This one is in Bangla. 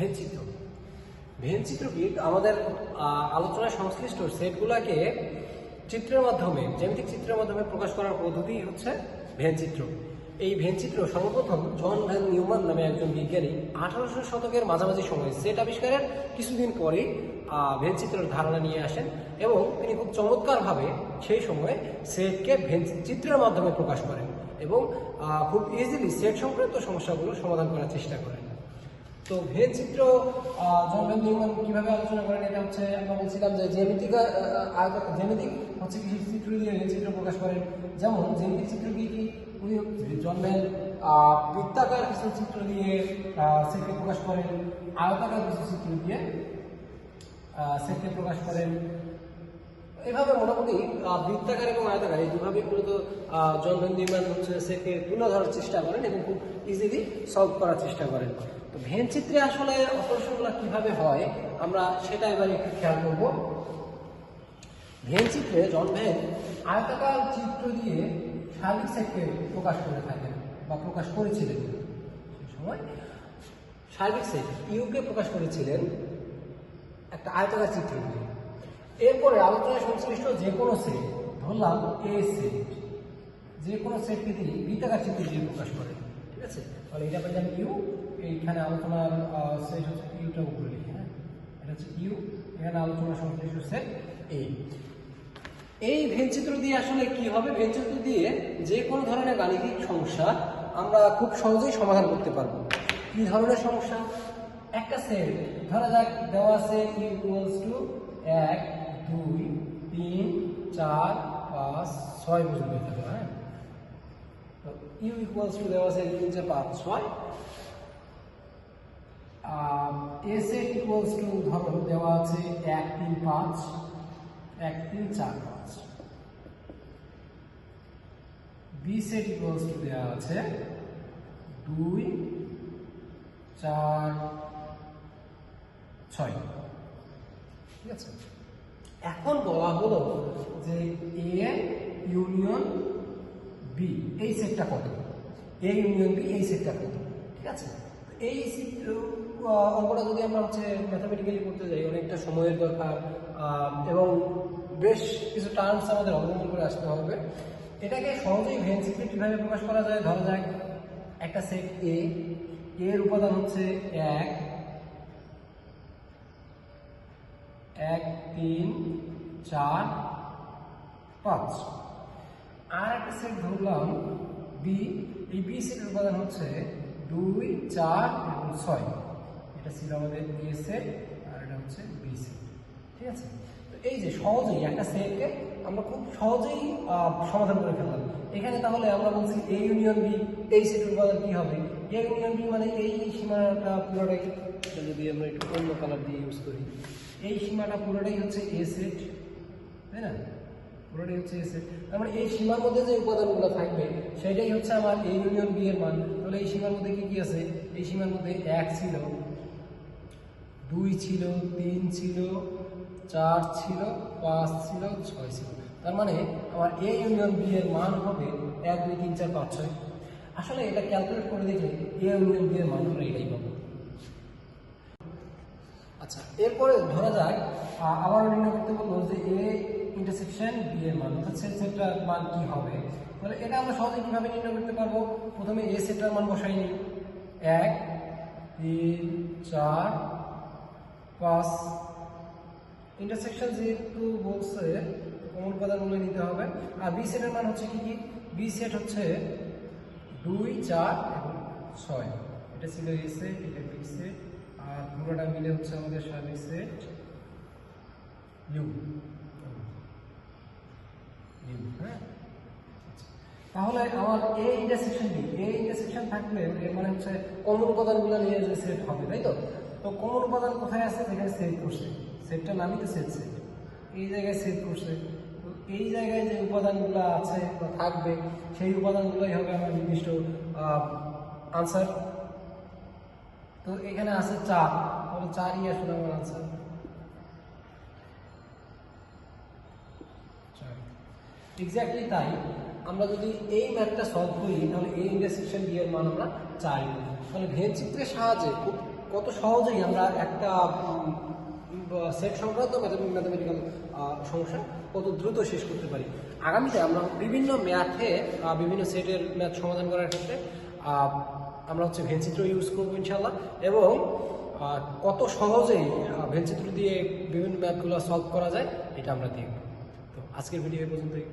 ভেনচিত্র ভেনচিত্র কি? আমাদের আলোচনায় সংশ্লিষ্ট সেটগুলোকে চিত্রের মাধ্যমে, জ্যামিতিক চিত্রের মাধ্যমে প্রকাশ করার পদ্ধতি হচ্ছে ভেনচিত্র এই ভেনচিত্র সর্বপ্রথম জন ভ্যান নিউমান নামে একজন বিজ্ঞানী আঠারোশো শতকের মাঝামাঝি সময়ে সেট আবিষ্কারের কিছুদিন পরেই ভেনচিত্রের ধারণা নিয়ে আসেন এবং তিনি খুব চমৎকারভাবে সেই সময়ে সেটকে ভেন চিত্রের মাধ্যমে প্রকাশ করেন এবং খুব ইজিলি সেট সংক্রান্ত সমস্যাগুলো সমাধান করার চেষ্টা করেন। তো ভেদ চিত্র জন ভ্যান কীভাবে আলোচনা করেন, এটা হচ্ছে আমরা বলছিলাম যে জ্যামিতিক জ্যামিতিক হচ্ছে কিছু চিত্র দিয়ে ভেদ চিত্র প্রকাশ করেন। যেমন জ্যামিতিক চিত্র কি কি? উনি জন বৃত্তাকার কিছু চিত্র দিয়ে সেটকে প্রকাশ করেন। আয়তাকার কিছু চিত্র দিয়ে সেটকে প্রকাশ করেন। এভাবে মোটামুটি বৃত্তাকার এবং আয়তাকার এই দুভাবে মূলত আহ, জন ভ্যান হচ্ছে সেটকে তুলে ধরার চেষ্টা করেন এবং খুব ইজিলি সলভ করার চেষ্টা করেন। তো ভেন চিত্রে আসলে অপারেশনগুলো কীভাবে হয় আমরা সেটা এবার একটু খেয়াল করব। ভেন চিত্রে জন ভেন আয়তাকার চিত্র দিয়ে সার্বিক সেটকে প্রকাশ করে থাকেন বা প্রকাশ করেছিলেন। সেই সময় সার্বিক সেট ইউকে প্রকাশ করেছিলেন একটা আয়তাকার চিত্র দিয়ে। এরপরে আলোচনায় সংশ্লিষ্ট যে কোনো সেট, ধরলাম এ সেট, যে কোনো সেটকে তিনি বৃত্তাকার চিত্র দিয়ে প্রকাশ করেন, ঠিক আছে? তাহলে এটা পেলাম ইউ, এইখানে আলোচনার সেট হচ্ছে ইউটা উপরে লিখি হ্যাঁ? এটা হচ্ছে ইউ, এখানে আলোচনা সংশ্লিষ্ট সেট এ। এই ভেনচিত্র দিয়ে আসলে কি হবে? ভেনচিত্র দিয়ে যে কোনো ধরনের গাণিতিক সমস্যা আমরা খুব সহজেই সমাধান করতে পারব। কি ধরনের সমস্যা? একটা সেট, ধরা যাক দেওয়া আছে ইকুয়ালস টু এক দুই, তিন, চার, পাঁচ, ছয় পর্যন্ত পারে হ্যাঁ? তো ইউ ইকুয়ালস টু দেওয়া আছে তিন চার পাঁচ, ছয়। এ সেট ইকুয়ালস টু ধরো দেওয়া আছে এক, তিন, পাঁচ, এক, তিন, চার, পাঁচ। বি সেট ইকুয়ালস টু দেওয়া আছে দুই, চার, ছয়। ঠিক আছে? এখন বলা হলো যে এ ইউনিয়ন বি এই সেটটা কত? এ ইউনিয়ন বি এই সেটটা কত? ঠিক আছে? এই অঙ্কটা যদি আমরা হচ্ছে ম্যাথামেটিক্যালি করতে যাই, অনেকটা সময়ের দরকার এবং বেশ কিছু টার্মস আমাদের অবলম্বন করে আসতে হবে। এটাকে সহজেই ভেন চিত্রে কীভাবে প্রকাশ করা যায়? ধরা যায় একটা সেট এ এর উপাদান হচ্ছে এক এক, তিন, চার, পাঁচ। আর একটা সেট ধরলাম বি এই বি সেটের উপাদান হচ্ছে দুই, চার এবং ছয়। এটা ছিল আমাদের এ আর এটা হচ্ছে বি ঠিক আছে? তো এই যে সহজেই একটা সেটকে আমরা খুব সহজেই সমাধান করে ফেললাম। এখানে তাহলে আমরা বলছি এ ইউনিয়ন বি এই সেটের উপাদান কি হবে? এ ইউনিয়ন বি মানে এই সীমাটা পুরোটাই, যদি আমরা একটু অন্য কালার দিয়ে ইউজ করি, এই সীমাটা পুরোটাই হচ্ছে এ সেট তাই না? পুরোটাই হচ্ছে এ সেট তার মানে এই সীমার মধ্যে যে উপাদানগুলো থাকবে, সেটাই হচ্ছে আমার এ ইউনিয়ন বি এর মান। তাহলে এই সীমার মধ্যে কি কি আছে? এই সীমার মধ্যে এক ছিল। দুই ছিল, তিন ছিল, চার ছিল, পাঁচ ছিল, ছয় ছিল। তার মানে আমার এ ইউনিয়ন বি এর মান হবে এক, দুই, তিন, চার, পাঁচ, ছয়। আসলে এটা ক্যালকুলেট করে দেখলে এ ইউনিয়ন বি এর মান আমরা এটাই পাবো। আচ্ছা এরপরে ধরা যাক আবার নির্ণয় করতে বলব যে এ ইন্টারসেকশন বি এর মান, অর্থাৎ সেট সেটটার মান কি হবে? তাহলে এটা আমরা সহজে কীভাবে নির্ণয় করতে পারব? প্রথমে এ সেটটার মান বসাই নিই। এক, তিন, চার পাঁচ ইন্টারসেকশন যেহেতু বলছে কমন উপাদানগুলো নিতে হবে। আর বি সেটের মান হচ্ছে কি কি? বি সেট হচ্ছে দুই, চার এবং ছয়। এটা ছিল এ সেট এটা বি সেট আর পুরোটা মিলে হচ্ছে আমাদের সার্বিক সেট ইউ ইউ হ্যাঁ? আচ্ছা। তাহলে আমার A intersection B A intersection থাকলে এর মানে হচ্ছে কমন উপাদানগুলো নিয়ে যে সেট হবে, তাই তো? তো কোন উপাদান কোথায় আছে? যেখানে সেট করছে। সেটটা নামই তো সেট সেট এই জায়গায় সেট করছে। তো এই জায়গায় যে উপাদানগুলো আছে বা থাকবে, সেই উপাদানগুলোই হবে আমার নির্দিষ্ট আনসার তো এখানে আছে চার তাহলে চারই আসলে আমার আনসার এক্স্যাক্টলি তাই আমরা যদি এই ম্যাথটা সলভ করি, তাহলে এই ইন্টারসেকশন বি এর মান আমরা চাই তাহলে ভেদ চিত্রের সাহায্যে খুব কত সহজেই আমরা একটা সেট সংক্রান্ত ম্যাথামেটিক্যাল সমস্যা কত দ্রুত শেষ করতে পারি। আগামীতে আমরা বিভিন্ন ম্যাথে বিভিন্ন সেটের ম্যাথ সমাধান করার ক্ষেত্রে আমরা হচ্ছে ভেনচিত্র ইউজ করব ইনশাল্লাহ এবং কত সহজেই ভেনচিত্র দিয়ে বিভিন্ন ম্যাথগুলো সলভ করা যায়, এটা আমরা দেখব। তো আজকের ভিডিও এই পর্যন্তই।